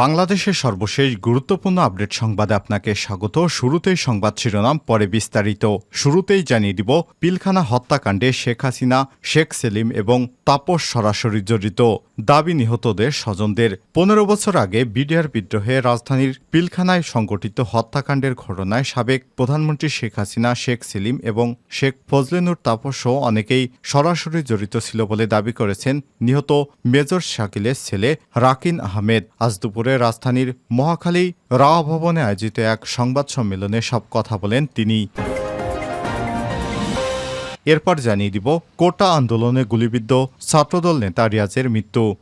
বাংলাদেশের সর্বশেষ গুরুত্বপূর্ণ আপডেট সংবাদে আপনাকে স্বাগত। শুরুতেই সংবাদ শিরোনাম, পরে বিস্তারিত। শুরুতেই জানিয়ে দিব, পিলখানা হত্যাকাণ্ডে শেখ হাসিনা, শেখ সেলিম এবং তাপস সরাসরি জড়িত। দাবি নিহতদের স্বজনদের। পনেরো বছর আগে বিডিআর বিদ্রোহে রাজধানীর পিলখানায় সংগঠিত হত্যাকাণ্ডের ঘটনায় সাবেক প্রধানমন্ত্রী শেখ হাসিনা, শেখ সেলিম এবং শেখ ফজলেনুর তাপস সহ অনেকেই সরাসরি জড়িত ছিল বলে দাবি করেছেন নিহত মেজর শাকিলের ছেলে রাকিন আহমেদ। আজ দুপুরে রাজধানীর মহাখালী রাও ভবনে আয়োজিত এক সংবাদ সম্মেলনে সব কথা বলেন তিনি। এরপর জানিয়ে দিব, কোটা আন্দোলনে গুলিবিদ্ধ ছাত্রদল নেতা রিয়াজের মৃত্যু।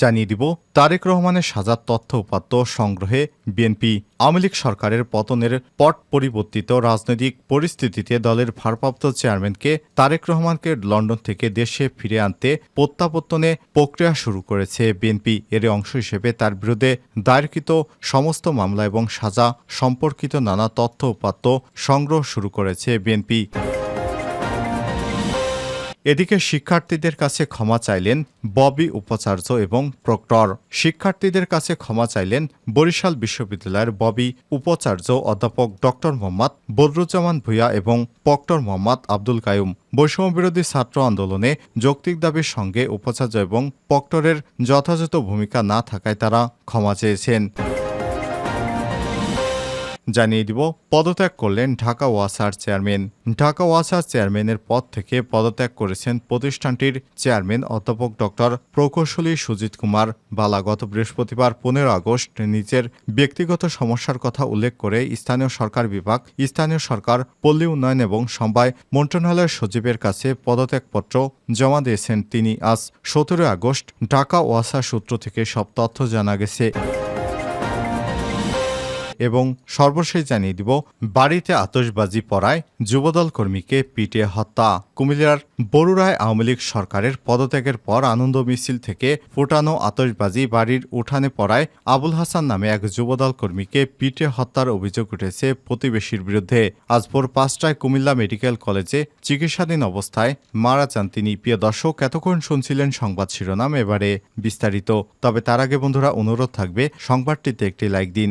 জানিয়ে দিব, তারেক রহমানের সাজার তথ্য উপাত্ত সংগ্রহে বিএনপি আওয়ামী লীগ সরকারের পতনের পট পরিবর্তিত রাজনৈতিক পরিস্থিতিতে দলের ভারপ্রাপ্ত চেয়ারম্যানকে তারেক রহমানকে লন্ডন থেকে দেশে ফিরে আনতে প্রত্যাবর্তনে প্রক্রিয়া শুরু করেছে বিএনপি। এর অংশ হিসেবে তার বিরুদ্ধে দায়েরকৃত সমস্ত মামলা এবং সাজা সম্পর্কিত নানা তথ্য উপাত্ত সংগ্রহ শুরু করেছে বিএনপি। এদিকে শিক্ষার্থীদের কাছে ক্ষমা চাইলেন ববি উপাচার্য এবং প্রক্টর। শিক্ষার্থীদের কাছে ক্ষমা চাইলেন বরিশাল বিশ্ববিদ্যালয়ের ববি উপাচার্য অধ্যাপক ডক্টর মোহাম্মদ বদরুজ্জামান ভূঁইয়া এবং প্রক্টর মোহাম্মদ আব্দুল কায়ুম। বৈষম্যবিরোধী ছাত্র আন্দোলনে যৌক্তিক দাবির সঙ্গে উপাচার্য এবং প্রক্টরের যথাযথ ভূমিকা না থাকায় তারা ক্ষমা চেয়েছেন। জানিয়ে দিব, পদত্যাগ করলেন ঢাকা ওয়াসার চেয়ারম্যান। ঢাকা ওয়াসার চেয়ারম্যানের পদ থেকে পদত্যাগ করেছেন প্রতিষ্ঠানটির চেয়ারম্যান অধ্যাপক ডক্টর প্রকৌশলী সুজিত কুমার বালা। গত বৃহস্পতিবার পনেরো আগস্ট নিজের ব্যক্তিগত সমস্যার কথা উল্লেখ করে স্থানীয় সরকার বিভাগ, স্থানীয় সরকার, পল্লী উন্নয়ন এবং সমবায় মন্ত্রণালয়ের সচিবের কাছে পদত্যাগপত্র জমা দিয়েছেন তিনি। আজ সতেরো আগস্ট ঢাকা ওয়াসা সূত্র থেকে সব তথ্য জানা গেছে। এবং সর্বশেষ জানিয়ে দিব, বাড়িতে আতশবাজি পড়ায় যুবদল কর্মীকে পিটে হত্যা। কুমিল্লার বরুড়ায় আওয়ামী লীগ সরকারের পদত্যাগের পর আনন্দ মিছিল থেকে ফুটানো আতশবাজি বাড়ির উঠানে পড়ায় আবুল হাসান নামে এক যুবদল কর্মীকে পিটে হত্যার অভিযোগ উঠেছে প্রতিবেশীর বিরুদ্ধে। আজ ভোর পাঁচটায় কুমিল্লা মেডিকেল কলেজে চিকিৎসাধীন অবস্থায় মারা যান তিনি। প্রিয় দর্শক, এতক্ষণ শুনছিলেন সংবাদ শিরোনাম, এবারে বিস্তারিত। তবে তার আগে বন্ধুরা, অনুরোধ থাকবে, সংবাদটিতে একটি লাইক দিন।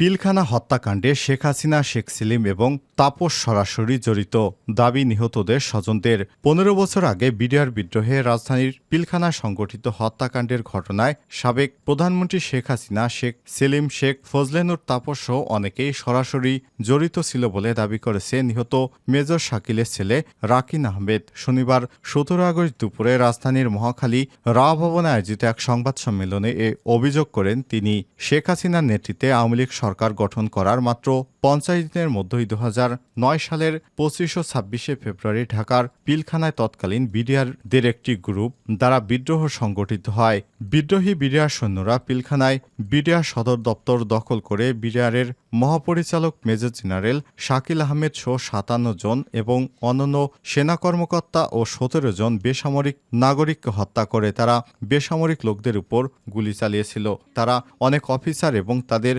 পিলখানা হত্যাকাণ্ডে শেখ হাসিনা, শেখ সেলিম এবং তাপস সরাসরি জড়িত। দাবি নিহতদের স্বজনদের। পনেরো বছর আগে বিডিআর বিদ্রোহে রাজধানীর পিলখানা সংগঠিত হত্যাকাণ্ডের ঘটনায় সাবেক প্রধানমন্ত্রী শেখ হাসিনা, শেখ সেলিম, শেখ ফজলেনুর তাপস সহ অনেকেই সরাসরি জড়িত ছিল বলে দাবি করেছে নিহত মেজর শাকিলের ছেলে রাকিন আহমেদ। শনিবার সতেরো আগস্ট দুপুরে রাজধানীর মহাখালী রাও ভবনে আয়োজিত এক সংবাদ সম্মেলনে এ অভিযোগ করেন তিনি। শেখ হাসিনার নেতৃত্বে আওয়ামী লীগ সরকার গঠন করার মাত্র পঞ্চাশ দিনের মধ্যেই দু নয় সালের পঁচিশ ও ছাব্বিশে ফেব্রুয়ারি ঢাকার পিলখানায় তৎকালীন বিডিআরদের একটি গ্রুপ দ্বারা বিদ্রোহ সংগঠিত হয়। বিদ্রোহী বিডিআর সৈন্যরা পিলখানায় বিডিআর সদর দপ্তর দখল করে বিডিআরের মহাপরিচালক মেজর জেনারেল শাকিল আহমেদ সহ সাতান্ন জন এবং অন্যান্য সেনা কর্মকর্তা ও সতেরো জন বেসামরিক নাগরিককে হত্যা করে তারা বেসামরিক লোকদের উপর গুলি চালিয়েছিল। তারা অনেক অফিসার এবং তাদের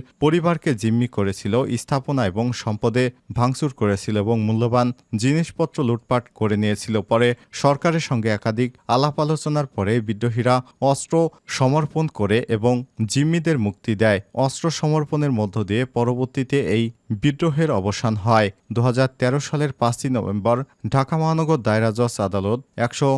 পরিবারকে জিম্মি করেছিল, স্থাপনা এবং সম্পদে ভাঙচুর করেছিল এবং মূল্যবান জিনিসপত্র লুটপাট করে নিয়েছিল। পরে সরকারের সঙ্গে একাধিক আলাপ আলোচনার পরে বিদ্রোহীরা অস্ত্র সমর্পণ করে এবং জিম্মিদের মুক্তি দেয়। অস্ত্র সমর্পণের মধ্য দিয়ে পরবর্তীতে এই বিদ্রোহের অবসান হয়। দু হাজার তেরো সালের পাঁচই নভেম্বর ঢাকা মহানগর দায়রা জজ আদালত একশো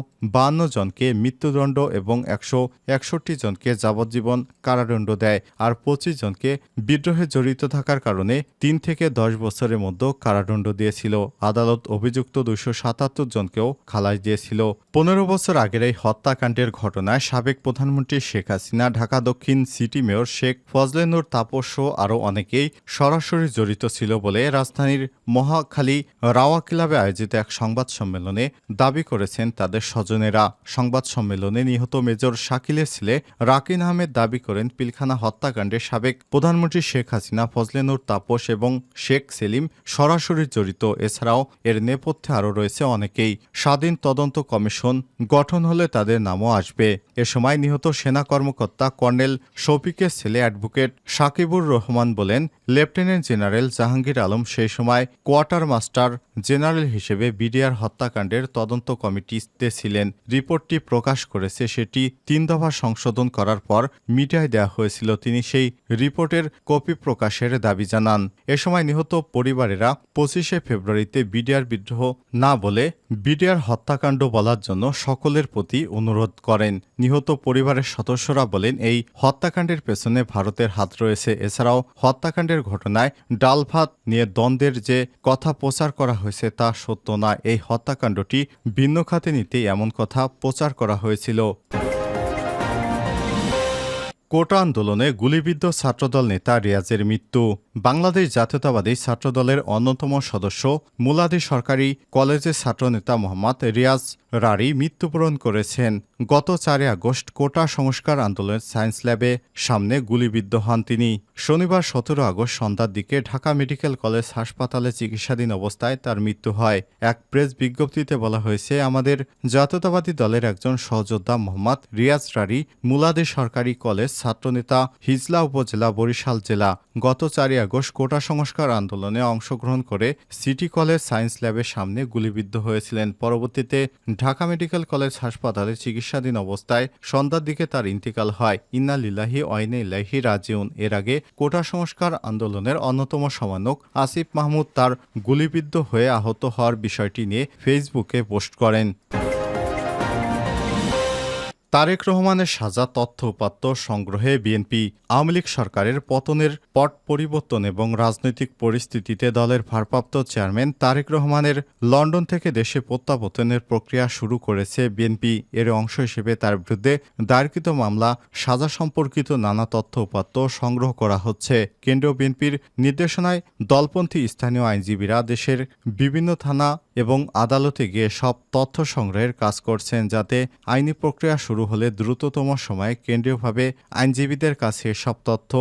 জনকে মৃত্যুদণ্ড এবং একশো একষট্টি জনকে যাবজ্জীবন কারাদণ্ড দেয় আর পঁচিশ জনকে বিদ্রোহে জড়িত থাকার কারণে তিন থেকে দশ বছরের মধ্যে কারাদণ্ড দিয়েছিল। আদালত অভিযুক্ত দুশো সাতাত্তর জনকেও খালাস দিয়েছিল। পনেরো বছর আগের এই হত্যাকাণ্ডের ঘটনায় সাবেক প্রধানমন্ত্রী শেখ হাসিনা, ঢাকা দক্ষিণ সিটি মেয়র শেখ ফজলেনুর তাপস আরও অনেকেই সরাসরি জড়িত জড়িত ছিল বলে রাজধানীর মহাখালী রাওয়া ক্লাবে আয়োজিত এক সংবাদ সম্মেলনে দাবি করেছেন তাদের স্বজনেরা। সংবাদ সম্মেলনে নিহত মেজর শাকিলের ছেলে রাকিন আহমেদ দাবি করেন, পিলখানা হত্যাকাণ্ডে সাবেক প্রধানমন্ত্রী শেখ হাসিনা ফজলেনুর তাপস এবং শেখ সেলিম সরাসরি জড়িত। এছাড়াও এর নেপথ্যে আরও রয়েছে অনেকেই। স্বাধীন তদন্ত কমিশন গঠন হলে তাদের নামও আসবে। এ সময় নিহত সেনা কর্মকর্তা কর্নেল শফিকের ছেলে অ্যাডভোকেট সাকিবুর রহমান বলেন, লেফটেন্যান্ট জেনারেল জাহাঙ্গীর আলম সেই সময় কোয়ার্টার মাস্টার জেনারেল হিসেবে বিডিআর হত্যাকাণ্ডের তদন্ত কমিটিতে ছিলেন। রিপোর্টটি প্রকাশ করেছে সেটি তিন দফা সংশোধন করার পর মিডিয়ায় দেওয়া হয়েছিল। তিনি সেই রিপোর্টের কপি প্রকাশের দাবি জানান। এ সময় নিহত পরিবারেরা পঁচিশে ফেব্রুয়ারিতে বিডিআর বিদ্রোহ না বলে বিডিআর হত্যাকাণ্ড বলার জন্য সকলের প্রতি অনুরোধ করেন। নিহত পরিবারের সদস্যরা বলেন, এই হত্যাকাণ্ডের পেছনে ভারতের হাত রয়েছে। এছাড়াও হত্যাকাণ্ডের ঘটনায় ডাল ভাত নিয়ে দ্বন্দ্বের যে কথা প্রচার করা হয়েছে তা সত্য না। এই হত্যাকাণ্ডটি ভিন্ন খাতে নিতে এমন কথা প্রচার করা হয়েছিল। কোটা আন্দোলনে গুলিবিদ্ধ ছাত্রদল নেতা রিয়াজের মৃত্যু। বাংলাদেশ জাতীয়তাবাদী ছাত্রদলের অন্যতম সদস্য, মুলাদি সরকারি কলেজের ছাত্রনেতা মোহাম্মদ রিয়াজ রারি মৃত্যুবরণ করেছেন। গত চারই আগস্ট কোটা সংস্কার আন্দোলনের সায়েন্স ল্যাবে সামনে গুলিবিদ্ধ হন তিনি। শনিবার সতেরো আগস্ট সন্ধ্যার দিকে ঢাকা মেডিকেল কলেজ হাসপাতালে চিকিৎসাধীন অবস্থায় তার মৃত্যু হয়। এক প্রেস বিজ্ঞপ্তিতে বলা হয়েছে, আমাদের জাতীয়তাবাদী দলের একজন সহযোদ্ধা মোহাম্মদ রিয়াজ রারি মুলাদি সরকারি কলেজ ছাত্রনেতা হিজলা উপজেলা বরিশাল জেলা। গত চারই আগস্ট কোটা সংস্কার আন্দোলনে অংশগ্রহণ করে সিটি কলেজ সায়েন্স ল্যাবের সামনে গুলিবিদ্ধ হয়েছিলেন। পরবর্তীতে ঢাকা মেডিকেল কলেজ হাসপাতালে চিকিৎসাধীন অবস্থায় সন্ধ্যার দিকে তার ইন্তিকাল হয়। ইন্না লিল্লাহি অয়নে ইল্লাহি রাজিউন। এর আগে কোটা সংস্কার আন্দোলনের অন্যতম সমানক আসিফ মাহমুদ তার গুলিবিদ্ধ হয়ে আহত হওয়ার বিষয়টি নিয়ে ফেসবুকে পোস্ট করেন। তারেক রহমানের সাজা তথ্য উপাত্ত সংগ্রহে বিএনপি আওয়ামী লীগ সরকারের পতনের পট পরিবর্তন এবং রাজনৈতিক পরিস্থিতিতে দলের ভারপ্রাপ্ত চেয়ারম্যান তারেক রহমানের লন্ডন থেকে দেশে প্রত্যাবর্তনের প্রক্রিয়া শুরু করেছে বিএনপি। এর অংশ হিসেবে তার বিরুদ্ধে দায়েরকৃত মামলা, সাজা সম্পর্কিত নানা তথ্য উপাত্ত সংগ্রহ করা হচ্ছে। কেন্দ্রীয় বিএনপির নির্দেশনায় দলপন্থী স্থানীয় আইনজীবীরা দেশের বিভিন্ন থানা এবং আদালতে গিয়ে সব তথ্য সংগ্রহের কাজ করছেন যাতে আইনি প্রক্রিয়া শুরু হলে দ্রুততম সময়ে কেন্দ্রীয়ভাবে আইনজীবীদের কাছে সব তথ্য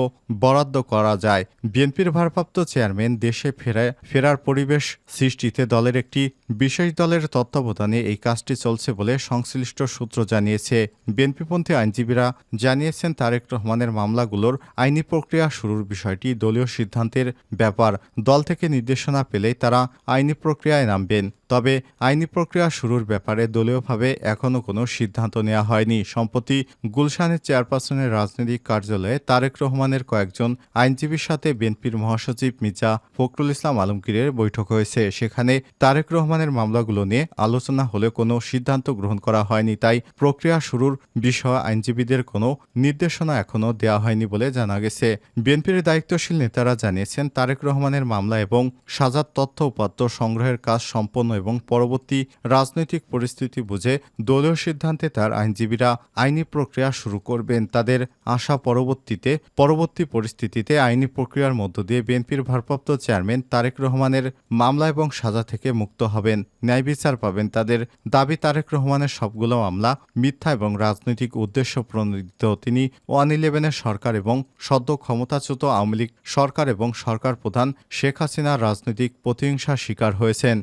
বরাদ্দ করা যায়। বিএনপির ভারপ্রাপ্ত চেয়ারম্যান দেশে ফেরা, ফেরার পরিবেশ সৃষ্টিতে দলের একটি বিশেষ দলের তত্ত্বাবধানে এই কাজটি চলছে বলে সংশ্লিষ্ট সূত্র জানিয়েছে। বিএনপিপন্থী আইনজীবীরা জানিয়েছেন, তারেক রহমানের মামলাগুলোর আইনি প্রক্রিয়া শুরুর বিষয়টি দলীয় সিদ্ধান্তের ব্যাপার। দল থেকে নির্দেশনা পেলেই তারা আইনি প্রক্রিয়ায় in তবে আইনি প্রক্রিয়া শুরুর ব্যাপারে দলীয়ভাবে এখনও কোনো সিদ্ধান্ত নেওয়া হয়নি। সম্প্রতি গুলশানের চেয়ারপারসনের রাজনৈতিক কার্যালয়ে তারেক রহমানের কয়েকজন আইনজীবীর সাথে বিএনপির মহাসচিব মির্জা ফখরুল ইসলাম আলমগীরের বৈঠক হয়েছে। সেখানে তারেক রহমানের মামলাগুলো নিয়ে আলোচনা হলে কোনো সিদ্ধান্ত গ্রহণ করা হয়নি। তাই প্রক্রিয়া শুরুর বিষয়ে আইনজীবীদের কোনো নির্দেশনা এখনও দেওয়া হয়নি বলে জানা গেছে। বিএনপির দায়িত্বশীল নেতারা জানিয়েছেন, তারেক রহমানের মামলা এবং সাজার তথ্য উপাত্ত সংগ্রহের কাজ সম্পন্ন এবং পরবর্তী রাজনৈতিক পরিস্থিতি বুঝে দলীয় সিদ্ধান্তে তার আইনজীবীরা আইনি প্রক্রিয়া শুরু করবেন। তাদের আশা পরবর্তীতে, পরবর্তী পরিস্থিতিতে আইনি প্রক্রিয়ার মধ্য দিয়ে বিএনপির ভারপ্রাপ্ত চেয়ারম্যান তারেক রহমানের মামলা এবং সাজা থেকে মুক্ত হবেন। ন্যায় বিচার পাবেন তাদের দাবি। তারেক রহমানের সবগুলো মামলা মিথ্যা এবং রাজনৈতিক উদ্দেশ্য প্রণোদিত। তিনি ওয়ান ইলেভেনের সরকার এবং সদ্য ক্ষমতাচ্যুত আওয়ামী লীগ সরকার এবং সরকার প্রধান শেখ হাসিনার রাজনৈতিক প্রতিহিংসার শিকার হয়েছেন।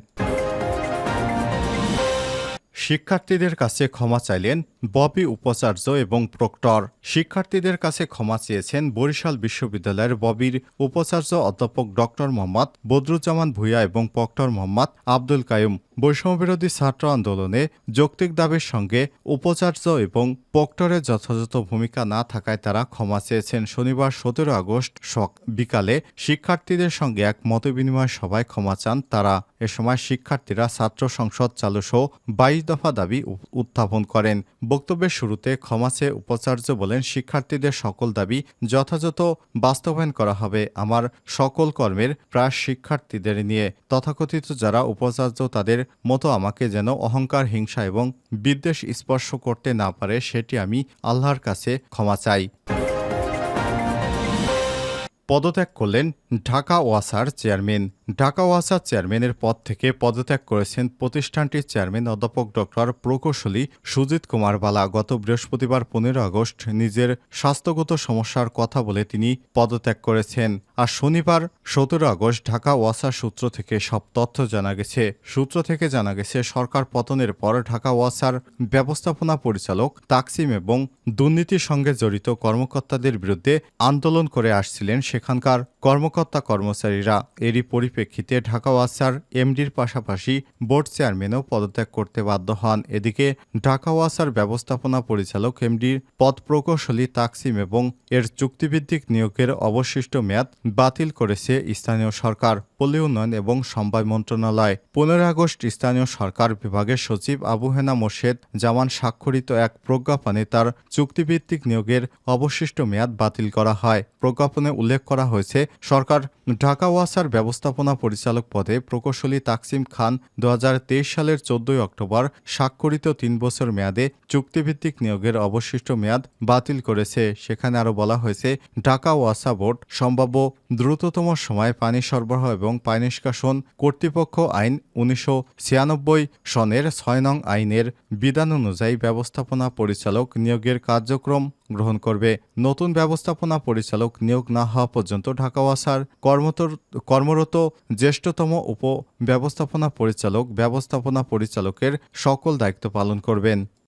শিক্ষার্থীদের কাছে ক্ষমা চাইলেন ববি উপাচার্য এবং প্রক্টর। শিক্ষার্থীদের কাছে ক্ষমা চেয়েছেন বরিশাল বিশ্ববিদ্যালয়ের ববির উপাচার্য অধ্যাপক ডক্টর মোহাম্মদ বদরুজ্জামান ভূঁইয়া এবং প্রক্টর মোহাম্মদ আব্দুল কায়ুম বৈষম্যবিরোধী ছাত্র আন্দোলনে যৌক্তিক দাবির সঙ্গে উপাচার্য এবং প্রক্টরের যথাযথ ভূমিকা না থাকায় তারা ক্ষমা চেয়েছেন। শনিবার সতেরো আগস্ট সক বিকালে শিক্ষার্থীদের সঙ্গে এক মতবিনিময় সভায় ক্ষমা চান তারা। এ সময় শিক্ষার্থীরা ছাত্র সংসদ চালু সহ বাইশ দফা দাবি উত্থাপন করেন। বক্তব্যের শুরুতে ক্ষমা চেয়ে উপাচার্য বলেন, শিক্ষার্থীদের সকল দাবি যথাযথ বাস্তবায়ন করা হবে। আমার সকল কর্মের প্রায় শিক্ষার্থীদের নিয়ে তথাকথিত যারা উপাচার্য তাদের মতো আমাকে যেন অহংকার, হিংসা এবং বিদ্বেষ স্পর্শ করতে না পারে, সেটি আমি আল্লাহর কাছে ক্ষমা চাই। পদত্যাগ করলেন ঢাকা ওয়াসার চেয়ারম্যান। ঢাকা ওয়াসার চেয়ারম্যানের পদ থেকে পদত্যাগ করেছেন প্রতিষ্ঠানটির চেয়ারম্যান অধ্যাপক ডক্টর প্রকৌশলী সুজিত কুমার বালা। গত বৃহস্পতিবার পনেরো আগস্ট নিজের স্বাস্থ্যগত সমস্যার কথা বলে তিনি পদত্যাগ করেছেন। আর শনিবার সতেরো আগস্ট ঢাকা ওয়াসা সূত্র থেকে সব তথ্য জানা গেছে। সূত্র থেকে জানা গেছে, সরকার পতনের পর ঢাকা ওয়াসার ব্যবস্থাপনা পরিচালক তাকসিম এবং দুর্নীতির সঙ্গে জড়িত কর্মকর্তাদের বিরুদ্ধে আন্দোলন করে আসছিলেন সেখানকার কর্মকর্তা কর্মচারীরা। এরই পরিপ্রেক্ষিতে ঢাকা ওয়াসার এমডির পাশাপাশি বোর্ড চেয়ারম্যানও পদত্যাগ করতে বাধ্য হন। এদিকে ঢাকা ওয়াসার ব্যবস্থাপনা পরিচালক এমডির পদ প্রকৌশলী তাকসিম এবং এর চুক্তিভিত্তিক নিয়োগের অবশিষ্ট মেয়াদ বাতিল করেছে স্থানীয় সরকার, পল্লী উন্নয়ন এবং সমবায় মন্ত্রণালয়। পনেরো আগস্ট স্থানীয় সরকার বিভাগের সচিব আবু হেনা মোর্শেদ জামান স্বাক্ষরিত এক প্রজ্ঞাপনে তার চুক্তিভিত্তিক নিয়োগের অবশিষ্ট মেয়াদ বাতিল করা হয়। প্রজ্ঞাপনে উল্লেখ করা হয়েছে, সরকার ঢাকা ওয়াসার ব্যবস্থাপনা পরিচালক পদে প্রকৌশলী তাকসিম খান দু হাজার তেইশ সালের চোদ্দই অক্টোবর স্বাক্ষরিত তিন বছর মেয়াদে চুক্তিভিত্তিক নিয়োগের অবশিষ্ট মেয়াদ বাতিল করেছে। সেখানে আরও বলা হয়েছে, ঢাকা ওয়াসা বোর্ড সম্ভাব্য দ্রুততম সময়ে পানি সরবরাহ এবং পানি নিষ্কাশন কর্তৃপক্ষ আইন উনিশশো ছিয়ানব্বই সনের ছয় নং আইনের বিধান অনুযায়ী ব্যবস্থাপনা পরিচালক নিয়োগের কার্যক্রম গ্রহণ করবে। নতুন ব্যবস্থাপনা পরিচালক নিয়োগ না হওয়া পর্যন্ত ঢাকা ওয়াসার কর্মরত জ্যেষ্ঠতম উপ ব্যবস্থাপনা পরিচালক, ব্যবস্থাপনা পরিচালকের সকল দায়িত্ব পালন করবেন।